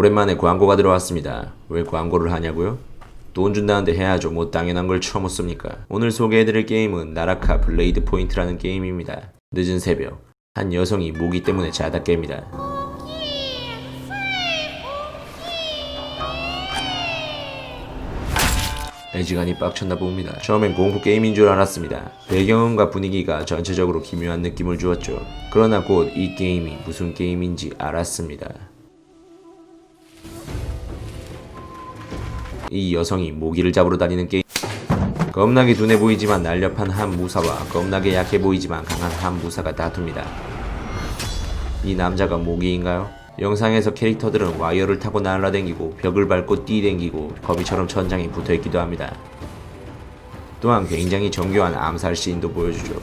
오랜만에 광고가 들어왔습니다. 왜 광고를 하냐고요? 돈 준다는데 해야죠. 뭐 당연한 걸 처음 씁니까? 오늘 소개해드릴 게임은 나라카 블레이드 포인트라는 게임입니다. 늦은 새벽 한 여성이 모기 때문에 자다 깹니다. 애지간히 빡쳤나 봅니다. 처음엔 공포 게임인 줄 알았습니다. 배경음과 분위기가 전체적으로 기묘한 느낌을 주었죠. 그러나 곧 이 게임이 무슨 게임인지 알았습니다. 이 여성이 모기를 잡으러 다니는 게임. 겁나게 둔해 보이지만 날렵한 한 무사와 겁나게 약해 보이지만 강한 한 무사가 다툽니다. 이 남자가 모기인가요? 영상에서 캐릭터들은 와이어를 타고 날아다니고 벽을 밟고 뛰댕기고 거미처럼 천장에 붙어있기도 합니다. 또한 굉장히 정교한 암살 씬도 보여주죠.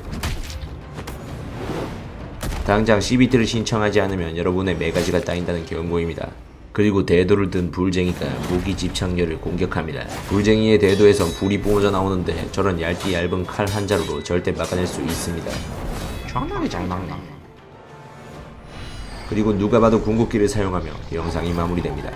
당장 CBT를 신청하지 않으면 여러분의 메가지가 따인다는 경고입니다. 그리고 대도를 든 불쟁이가 무기 집착녀를 공격합니다. 불쟁이의 대도에선 불이 뿜어져 나오는데 저런 얇디 얇은 칼 한 자루로 절대 막아낼 수 있습니다. 잘 막네. 그리고 누가 봐도 궁극기를 사용하며 영상이 마무리됩니다.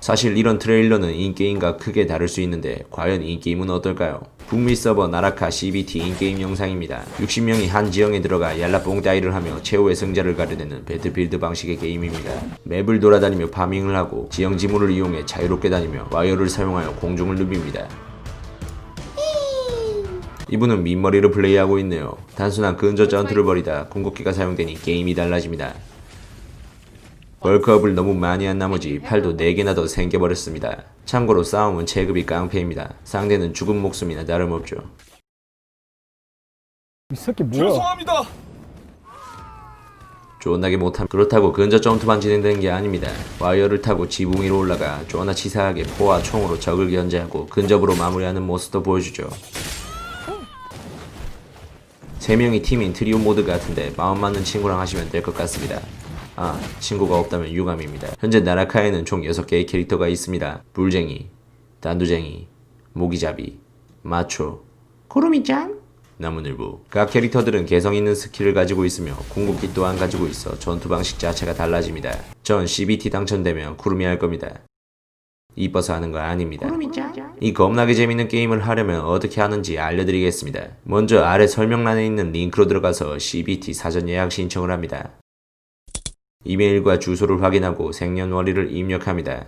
사실 이런 트레일러는 인게임과 크게 다를 수 있는데 과연 인게임은 어떨까요? 북미 서버 나라카 CBT 인게임 영상입니다. 60명이 한 지형에 들어가 얄라뽕 따이를 하며 최후의 승자를 가려내는 배틀필드 방식의 게임입니다. 맵을 돌아다니며 파밍을 하고 지형 지물을 이용해 자유롭게 다니며 와이어를 사용하여 공중을 누빕니다. 이분은 민머리로 플레이하고 있네요. 단순한 근저 전투를 벌이다 궁극기가 사용되니 게임이 달라집니다. 벌크업을 너무 많이 한 나머지 팔도 4개나 더 생겨버렸습니다. 참고로 싸움은 체급이 깡패입니다. 상대는 죽은 목숨이나 다름없죠. 이 새끼 뭐야? 죄송합니다. 존나게 못함 그렇다고 근저 점프만 진행되는 게 아닙니다. 와이어를 타고 지붕 위로 올라가 존나 치사하게 포와 총으로 적을 견제하고 근접으로 마무리하는 모습도 보여주죠. 세 명이 팀인 트리오 모드 같은데 마음 맞는 친구랑 하시면 될 것 같습니다. 아, 친구가 없다면 유감입니다. 현재 나라카에는 총 6개의 캐릭터가 있습니다. 불쟁이, 단두쟁이, 모기잡이, 마초, 구름이짱? 나무늘보. 각 캐릭터들은 개성 있는 스킬을 가지고 있으며 궁극기 또한 가지고 있어 전투 방식 자체가 달라집니다. 전 CBT 당첨되면 구름이 할 겁니다. 이뻐서 하는 거 아닙니다. 이 겁나게 재밌는 게임을 하려면 어떻게 하는지 알려드리겠습니다. 먼저 아래 설명란에 있는 링크로 들어가서 CBT 사전 예약 신청을 합니다. 이메일과 주소를 확인하고 생년월일을 입력합니다.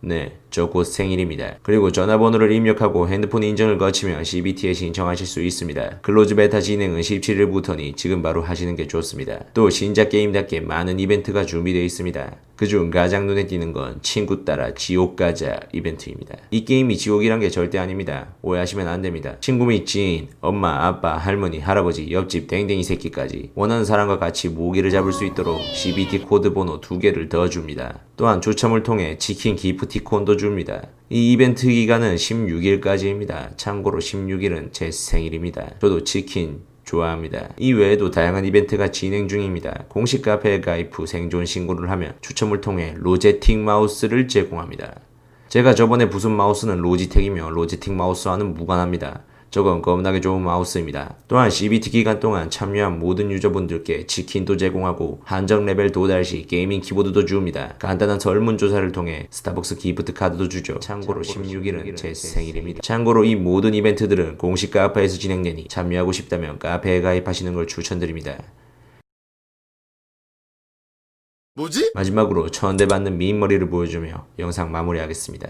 네, 저곧 생일입니다. 그리고 전화번호를 입력하고 핸드폰 인증을 거치면 CBT에 신청하실 수 있습니다. 클로즈 베타 진행은 17일부터니 지금 바로 하시는 게 좋습니다. 또 신작 게임답게 많은 이벤트가 준비되어 있습니다. 그중 가장 눈에 띄는 건 친구 따라 지옥 가자 이벤트입니다. 이 게임이 지옥이란 게 절대 아닙니다. 오해하시면 안 됩니다. 친구 및 지인, 엄마, 아빠, 할머니, 할아버지, 옆집 댕댕이 새끼까지 원하는 사람과 같이 모기를 잡을 수 있도록 CBT 코드 번호 두 개를 더 줍니다. 또한 추첨을 통해 치킨 기프티콘도 줍니다. 이 이벤트 기간은 16일까지입니다. 참고로 16일은 제 생일입니다. 저도 치킨 좋아합니다. 이 외에도 다양한 이벤트가 진행 중입니다. 공식 카페에 가입 후 생존 신고를 하면 추첨을 통해 로제틱 마우스를 제공합니다. 제가 저번에 부순 마우스는 로지텍이며 로지텍 마우스와는 무관합니다. 저건 겁나게 좋은 마우스입니다. 또한 CBT 기간 동안 참여한 모든 유저분들께 치킨도 제공하고 한정 레벨 도달 시 게이밍 키보드도 줍니다. 간단한 설문조사를 통해 스타벅스 기프트 카드도 주죠. 참고로 16일은 제 생일입니다. 참고로 이 모든 이벤트들은 공식 카페에서 진행되니 참여하고 싶다면 카페에 가입하시는 걸 추천드립니다. 뭐지? 마지막으로 천대 받는 미인머리를 보여주며 영상 마무리하겠습니다.